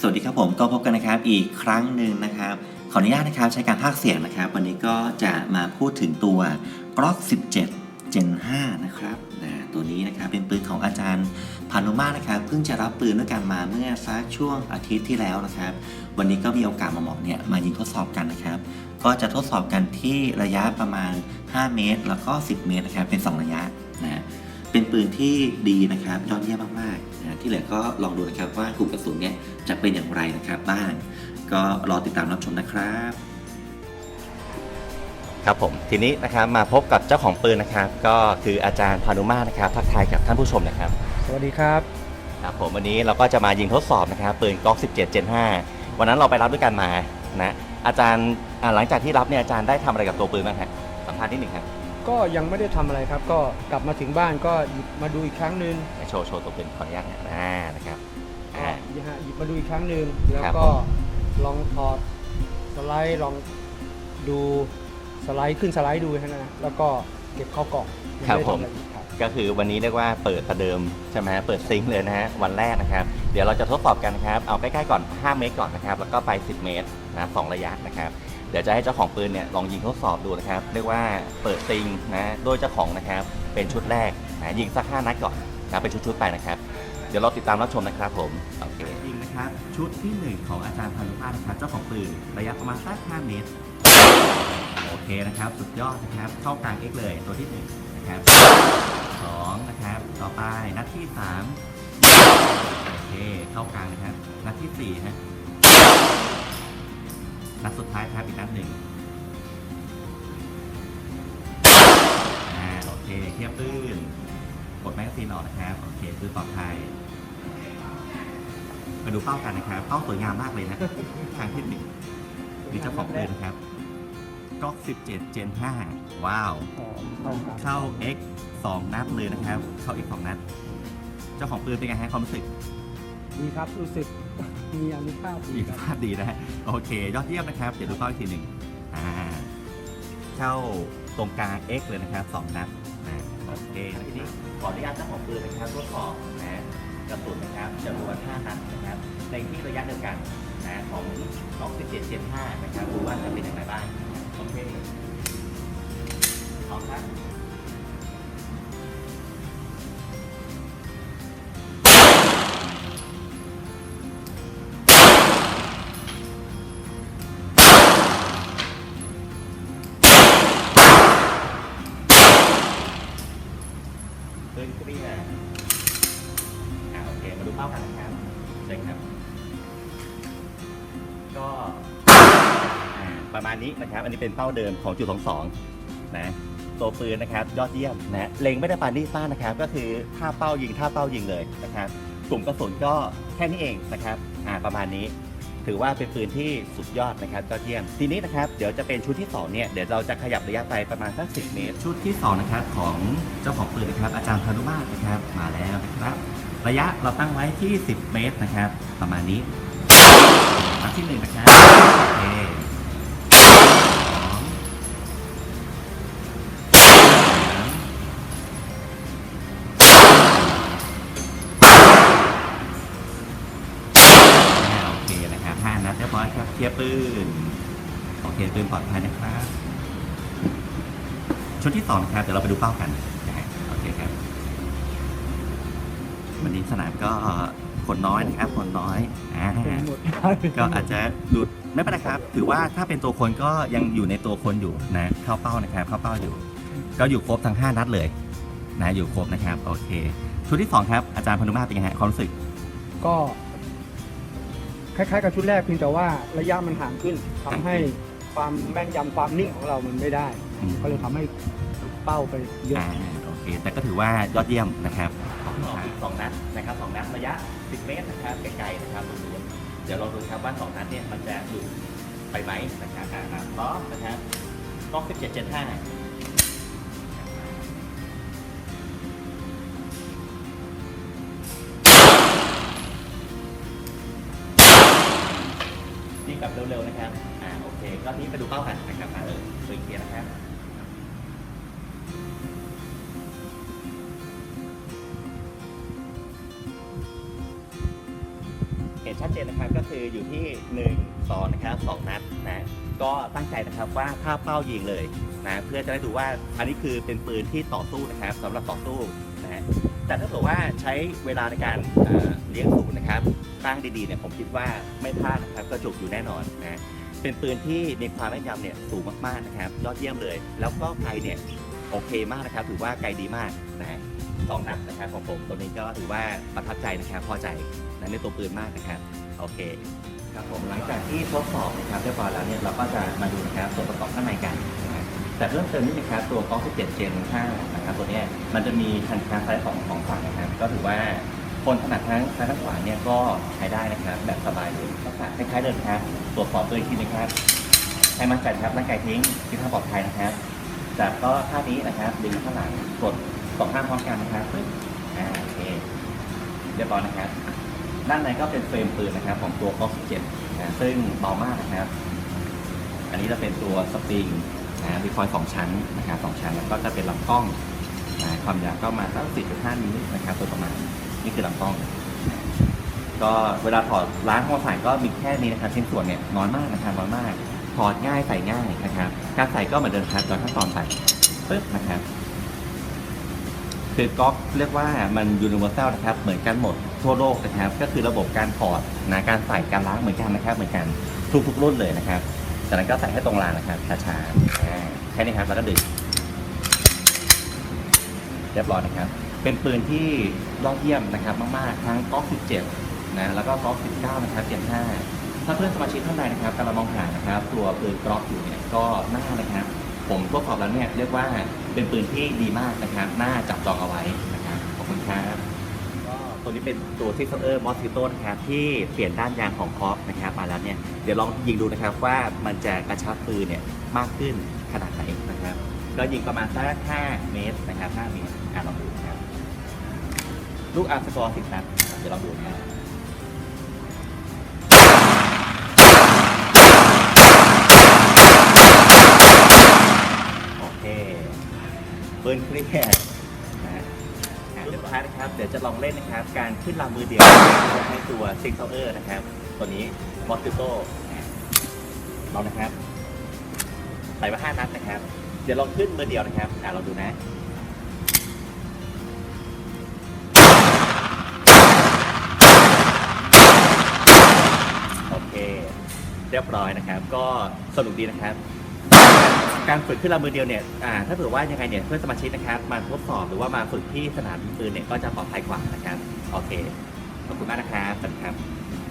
สวัสดีครับผมก็พบกันนะครับอีกครั้งหนึ่งนะครับ ขออนุญาตนะครับใช้การพากเสียงนะครับ วันนี้ก็จะมาพูดถึงตัว Glock 17 Gen 5 นะครับนะตัวนี้นะครับเป็นปืนของอาจารย์พานุมาตรนะครับเพิ่งจะรับปืนด้วยกันมาเมื่อสักช่วงอาทิตย์ที่แล้วนะครับ วันนี้ก็มีโอกาสมาเหมาะเนี่ยมายิงทดสอบกันนะครับ ก็จะทดสอบกันที่ระยะประมาณ 5 เมตร แล้วก็ 10 เมตรนะครับเป็น 2 ระยะนะเป็นปืนที่ดีนะครับยอดเยี่ยมมากๆ ที่เหลือก็ลองดูนะครับว่ากลุ่มกระสุนเนี่ยจะเป็นอย่างไรนะครับบ้าง ก็รอติดตามรับชมนะครับครับผมทีนี้นะครับมาพบกับเจ้าของปืนนะครับ ก็คืออาจารย์พานุมาตรนะครับทักทายกับท่านผู้ชมนะครับ สวัสดีครับครับผมวันนี้เราก็จะมายิงทดสอบนะครับปืนกล็อก17 Gen 5วันนั้นเราไปรับด้วยกันมานะอาจารย์อ่าหลังจากที่รับเนี่ยอาจารย์ได้ทำอะไรกับตัวปืนบ้างฮะสัมภาษณ์นิดหนึ่งครับ ก็ยังไม่ได้ทำอะไรครับ ก็กลับมาถึงบ้านก็หยิบมาดูอีกครั้งหนึ่งโชว์โชว์ตัวปืนขออนุญาตนะอ่านะครับอ่าหยิบหยิบมาดูอีกครั้งหนึ่งแล้วครับก็ผม ลองถอดสไลด์ลองดูสไลด์ขึ้นสไลด์ดูนะนะแล้วก็เก็บเข้ากล่องยังไม่ได้ทำอะไรอีกครับ ก็คือวันนี้เรียกว่าเปิดประเดิมใช่ไหมเปิดซิงค์เลยนะฮะวันแรกนะครับ เดี๋ยวเราจะทดสอบกันนะครับ เอาใกล้ๆก่อน 5 เมตรก่อนนะครับ แล้วก็ไป 10 เมตรนะสองระยะนะครับ เดี๋ยวจะให้เจ้าของปืนเนี่ยลองยิงทดสอบดูนะครับ เรียกว่าเปิดซิงนะโดยเจ้าของนะครับเป็นชุดแรกนะยิงสัก5นัดก่อนนะเป็นชุดๆไปนะครับ เดี๋ยวเราติดตามรับชมนะครับผมโอเคยิงนะครับชุดที่ 1 ของอาจารย์พานุภาพนะครับเจ้าของปืนระยะประมาณสัก5เมตรโอเคนะครับสุดยอดนะครับเข้ากลาง X เลยตัวที่1นะครับสองนะครับต่อไปนัดที่3โอเคเข้ากลางนะครับนัดที่สี่ฮะ นัดสุดท้ายครับอีกนัดหนึ่งอ่าโอเคเคลียร์ปืนกดแมกกาซีนออกนะครับ โอเคปืนปลอดภัยมาดูเป้ากันนะครับเป้าสวยงามมากเลยนะ ทางที่หนึ่งมีเจ้าของปืนนะครับก๊อก17 Gen 5 ว้าวอ๋อต้องครับเข้า X 2 นัดเลยนะครับ เข้า X 2 นัด เจ้าของปืนเป็นไงฮะความรู้สึก ดีครับ รู้สึก มีอนุภาพดีมีครับภาพดีนะฮะโอเค ยอดเยี่ยมนะครับ เดี๋ยวดูเป้าอีกทีหนึ่งอ่าเข้าตรงกลาง X เลยนะครับสองนัดนะโอเคทีนี้ขออนุญาตเจ้าของปืนนะครับทดสอบนะกระสุนนะครับจำนวน5นัดนะครับในที่ระยะเดียวกันนะของล็อก17 Gen 5นะครับดูว่าจะเป็นอย่างไรบ้างโอเคเอาครับ ประมาณนี้นะครับ อันนี้เป็นเป้าเดิมของจุดสองสองนะตัวปืนนะครับยอดเยี่ยมนะเล็งไม่ได้ปานที่ซ่านนะครับ ก็คือท่าเป้ายิงท่าเป้ายิงเลยนะครับกลุ่มกระสุนก็แค่นี้เองนะครับอ่าประมาณนี้ ถือว่าเป็นปืนที่สุดยอดนะครับยอดเยี่ยมทีนี้นะครับเดี๋ยวจะเป็นชุดที่สองเนี่ยเดี๋ยวเราจะขยับระยะไปประมาณสักสิเมตร ชุดที่สองนะครับของเจ้าของปืนนะครับ อาจารย์พานุมาตรนะครับมาแล้วนะครับ ระยะเราตั้งไว้ที่ 10 เมตรนะครับ ประมาณนี้นัดที่หนึ่งนะครับโอเค นะครับห้านัดเรียบร้อยครับเคลียร์ปืนโอเคปืนปลอดภัยนะครับชุดที่สองนะครับเดี๋ยวเราไปดูเป้ากันนะฮะโอเคครับ วันนี้สนามก็คนน้อยนะครับคนน้อยอ่าเป็นหมดก็อาจจะดูดไม่เป็นไรครับ ถือว่าถ้าเป็นตัวคนก็ยังอยู่ในตัวคนอยู่นะเข้าเป้านะครับเข้าเป้าอยู่ ก็อยู่ครบทั้ง 5 นัดเลยนะอยู่ครบนะครับ โอเค ชุดที่ 2 ครับอาจารย์พนุมาตรเป็นไงฮะความรู้สึก ก็ คล้ายๆกับชุดแรกเพียงแต่ว่าระยะมันห่างขึ้นทำให้ความแม่นยำความนิ่งของเรามันไม่ได้ อืม ก็เลยทำให้เป้าไปเยอะ อ่าโอเค แต่ก็ถือว่ายอดเยี่ยมนะครับอีกสองนัดนะครับสองนัดระยะ 10 เมตรนะครับไกลๆนะครับรวมๆเดี๋ยวเราดูครับว่าสองนัดเนี่ยมันจะหลุดไปไหมนะครับอ่าอ่าพร้อมนะครับกล้อง17 75นี่กลับเร็วๆนะครับ อ่าโอเค ก็ทีนี้ไปดูเป้ากันนะครับมาเลยปืนเคียร์นะครับเห็นชัดเจนนะครับก็คืออยู่ที่1 2นะครับ2นัดนะก็ตั้งใจนะครับว่าถ้าเป้ายิงเลยนะเพื่อจะได้ดูว่าอันนี้คือเป็นปืนที่ต่อสู้นะครับสำหรับต่อสู้ แต่ถ้าเกิดว่าใช้เวลาในการเลี้ยงศูนนะครับตั้งดีๆเนี่ยผมคิดว่าไม่พลาดนะครับกระจุกอยู่แน่นอนนะเป็นปืนที่มีความแม่นยำเนี่ยสูงมากๆนะครับยอดเยี่ยมเลย แล้วก็ไกลเนี่ยโอเคมากนะครับ ถือว่าไกลดีมากนะสองนัดนะครับของผมตัวนี้ก็ถือว่าประทับใจนะครับพอใจนะในตัวปืนมากนะครับโอเคครับผมหลังจากที่ทดสอบนะครับเรียบร้อยแล้วเนี่ยเราก็จะมาดูนะครับส่วนประกอบข้างในกันนะ แต่เพิ่มเติมนิดนะครับตัวกล้อง17 Gen 5นะครับตัวนี้มันจะมีคันค้าซ้ายของของฝั่งนะครับก็ถือว่าคนถนัดทั้งซ้ายทั้งขวาเนี่ยก็ใช้ได้นะครับแบบสบายเลยกษณะคล้ายๆเดิมครับตรวจสอบตัวอีกทีนะครับให้มั่นใจครับร่างกายทิ้งที่ท่าปลอดภัยนะครับจากก็ท่านี้นะครับดึงข้างหลังกดสองข้างพร้อมกันนะครับปึ๊บอ่าโอเคเรียบร้อยนะครับด้านในก็เป็นเฟรมปืนนะครับของตัวกอล์ฟ17นะซึ่งเบามากนะครับ อันนี้จะเป็นตัวสปริง นะรีคอยล์สองชั้นนะครับสองชั้นแล้วก็จะเป็นลำกล้องนะความยาวก็ประมาณสัก10.5นิ้วนะครับโดยประมาณนี่คือลำกล้อง ก็เวลาถอดล้างข้อใส่ก็มีแค่นี้นะครับชิ้นส่วนเนี่ยน้อยมากนะครับน้อยมากถอดง่ายใส่ง่ายนะครับการใส่ก็เหมือนเดิมครับโดยขั้นตอนใส่ปึ๊บนะครับคือก๊อกเรียกว่ามันยูนิเวอร์แซลนะครับเหมือนกันหมดทั่วโลกนะครับ ก็คือระบบการถอดนะการใส่การล้างเหมือนกันนะครับเหมือนกันทุกทุกๆรุ่นเลยนะครับ จากนั้นก็ใส่ให้ตรงรางนะครับช้าๆอ่าแค่นี้ครับแล้วก็ดึงเรียบร้อยนะครับ เป็นปืนที่ยอดเยี่ยมนะครับมากๆ ทั้งก๊อก17 นะ แล้วก็ก๊อก19 นะครับเจน5ถ้าเพื่อนสมาชิกท่านใดนะครับกำลังมองหานะครับ ตัวปืนกรอกอยู่เนี่ยก็น่านะครับ ผมทดสอบแล้วเนี่ยเรียกว่าเป็นปืนที่ดีมากนะครับ น่าจับจองเอาไว้นะครับ ขอบคุณครับ ตัวนี้เป็นตัวทิกเซอร์มอสซิโตนะครับที่เปลี่ยนด้านยางของคอฟนะครับมาแล้วเนี่ยเดี๋ยวลองยิงดูนะครับว่ามันจะกระชับปืนเนี่ยมากขึ้นขนาดไหนนะครับ ก็ยิงประมาณสัก5เมตรนะครับ5เมตรอะลองดูนะครับลูกอาร์สกอร์สิบนัดเดี๋ยวลองดูนะครับโอเคปืนเคลียร์ เดี๋ยวจะลองเล่นนะครับ การขึ้นลำมือเดียวให้ตัวซิงเซอร์นะครับ ตัวนี้มอสติโต้ลองนะครับ ใส่มาห้านัดนะครับ เดี๋ยวลองขึ้นมือเดียวนะครับอะลองดูนะโอเค เรียบร้อยนะครับ ก็สนุกดีนะครับ การฝึกขึ้นลำมือเดียวเนี่ยอ่าถ้าเผื่อว่ายังไงเนี่ยเพื่อนสมาชิกนะครับมาทดสอบหรือว่ามาฝึกที่สนามยิงปืนเนี่ยก็จะปลอดภัยกว่านะครับ โอเค ขอบคุณมากนะครับสวัสดีครับ